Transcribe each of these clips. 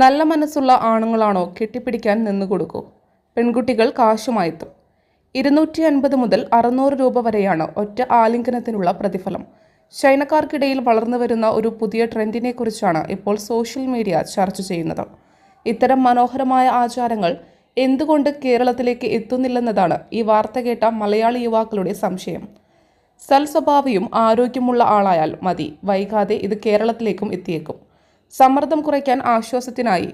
നല്ല മനസ്സുള്ള ആണുങ്ങളാണോ കെട്ടിപ്പിടിക്കാൻ നിന്നുകൊടുക്കൂ? പെൺകുട്ടികൾ കാശുമായെത്തും. ഇരുന്നൂറ്റി അൻപത് മുതൽ അറുന്നൂറ് രൂപ വരെയാണ് ഒറ്റ ആലിംഗനത്തിനുള്ള പ്രതിഫലം. ചൈനക്കാർക്കിടയിൽ വളർന്നു വരുന്ന ഒരു പുതിയ ട്രെൻഡിനെ കുറിച്ചാണ് ഇപ്പോൾ സോഷ്യൽ മീഡിയ ചർച്ച ചെയ്യുന്നത്. ഇത്തരം മനോഹരമായ ആചാരങ്ങൾ എന്തുകൊണ്ട് കേരളത്തിലേക്ക് എത്തുന്നില്ലെന്നതാണ് ഈ വാർത്ത കേട്ട മലയാളി യുവാക്കളുടെ സംശയം. സൽസ്വഭാവിയും ആരോഗ്യമുള്ള ആളായാൽ മതി വൈകാതെ ഇത് കേരളത്തിലേക്കും എത്തിയേക്കും. സമ്മർദ്ദം കുറയ്ക്കാൻ ആശ്വാസത്തിനായി.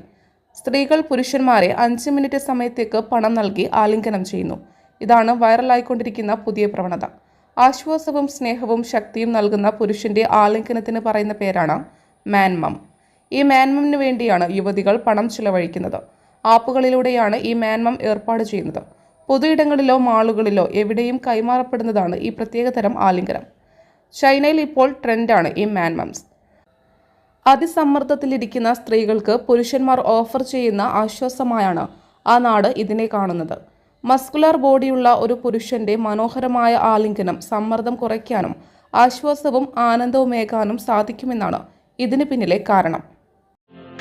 സ്ത്രീകൾ പുരുഷന്മാരെ അഞ്ച് മിനിറ്റ് സമയത്തേക്ക് പണം നൽകി ആലിംഗനം ചെയ്യുന്നു. ഇതാണ് വൈറലായിക്കൊണ്ടിരിക്കുന്ന പുതിയ പ്രവണത. ആശ്വാസവും സ്നേഹവും ശക്തിയും നൽകുന്ന പുരുഷന്റെ ആലിംഗനത്തിന് പറയുന്ന പേരാണ് മാൻമം. ഈ മാൻമമിന് വേണ്ടിയാണ് യുവതികൾ പണം ചിലവഴിക്കുന്നത്. ആപ്പുകളിലൂടെയാണ് ഈ മാൻമം ഏർപ്പാട് ചെയ്യുന്നത്. പൊതുയിടങ്ങളിലോ മാളുകളിലോ എവിടെയും കൈമാറപ്പെടുന്നതാണ് ഈ പ്രത്യേകതരം ആലിംഗനം. ചൈനയിൽ ഇപ്പോൾ ട്രെൻഡാണ് ഈ മാൻമംസ്. അതിസമ്മർദ്ദത്തിലിരിക്കുന്ന സ്ത്രീകൾക്ക് പുരുഷന്മാർ ഓഫർ ചെയ്യുന്ന ആശ്വാസമായാണ് ആ നാട് ഇതിനെ കാണുന്നത്. മസ്കുലർ ബോഡിയുള്ള ഒരു പുരുഷന്റെ മനോഹരമായ ആലിംഗനം സമ്മർദ്ദം കുറയ്ക്കാനും ആശ്വാസവും ആനന്ദവുമേകാനും സാധിക്കുമെന്നാണ് ഇതിന് പിന്നിലെ കാരണം.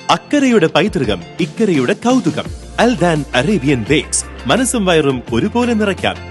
അക്കരയുടെ പൈതൃകം ഇക്കരയുടെ കൗതുകം. അൽദാൻ അറേബ്യൻ ബേക്സ്. മനസ്സും വയറും ഒരുപോലെ നിറയ്ക്കാം.